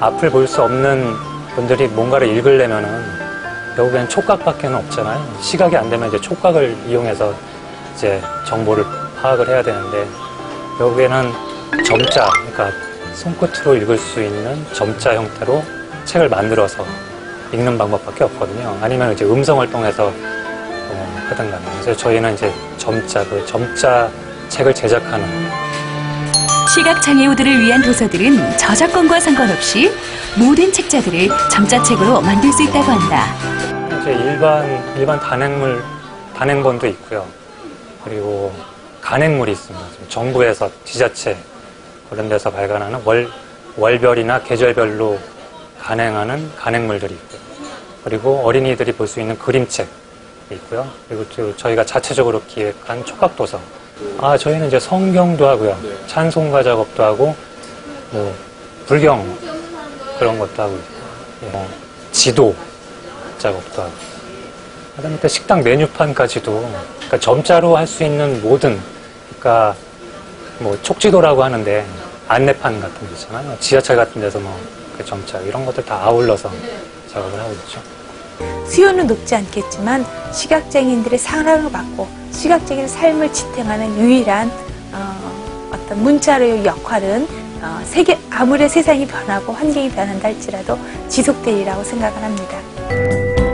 앞을 볼 수 없는 분들이 뭔가를 읽으려면은 결국엔 촉각밖에는 없잖아요. 시각이 안 되면 이제 촉각을 이용해서 이제 정보를 파악을 해야 되는데 결국에는 점자, 그러니까 손끝으로 읽을 수 있는 점자 형태로 책을 만들어서 읽는 방법밖에 없거든요. 아니면 이제 음성을 통해서 어, 하든 간에. 그래서 저희는 이제 점자, 그 점자 책을 제작하는 시각장애우들을 위한 도서들은 저작권과 상관없이 모든 책자들을 점자책으로 만들 수 있다고 한다. 이제 일반 일반 단행물 단행본도 있고요. 그리고 간행물이 있습니다. 정부에서 지자체 그런 데서 발간하는 월 월별이나 계절별로 간행하는 간행물들이 있고요. 그리고 어린이들이 볼 수 있는 그림책 있고요. 그리고 또 저희가 자체적으로 기획한 촉각도서. 아 저희는 이제 성경도 하고요. 찬송가 작업도 하고 뭐 불경 그런 것도 하고. 뭐 지도 작업도 하고. 그다음에 또 식당 메뉴판까지도 그러니까 점자로 할 수 있는 모든 그러니까 뭐 촉지도라고 하는데 안내판 같은 거 있잖아요. 지하철 같은 데서 뭐 그 점자 이런 것들 다 아울러서 작업을 하고 있죠. 수요는 높지 않겠지만 시각장애인들의 사랑을 받고 시각장애인 삶을 지탱하는 유일한 어, 떤 문자로의 역할은 어, 세계 아무리 세상이 변하고 환경이 변한다 할지라도 지속되리라고 생각을 합니다.